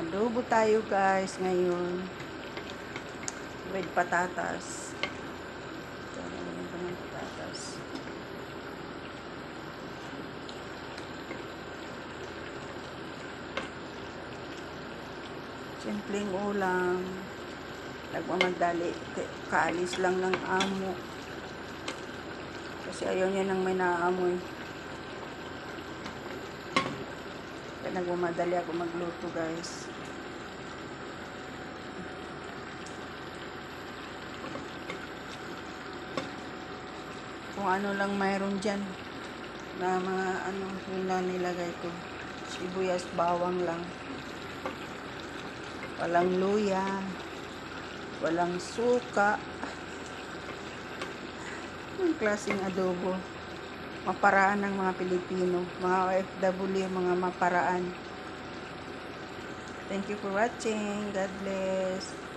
Adobo tayo guys ngayon. With patatas. Ito, ng patatas. Simpleng ulam. Nagmamadali. Kaalis lang ng amo. Kasi ayaw niya nang may naamoy. Kaya nagmamadali ako magluto guys. Kung ano lang mayroon dyan na mga ano yun nilagay ko. Sibuyas, bawang lang. Walang luya. Walang suka. Ang klaseng adobo. Maparaan ng mga Pilipino. Mga OFW, mga maparaan. Thank you for watching. God bless.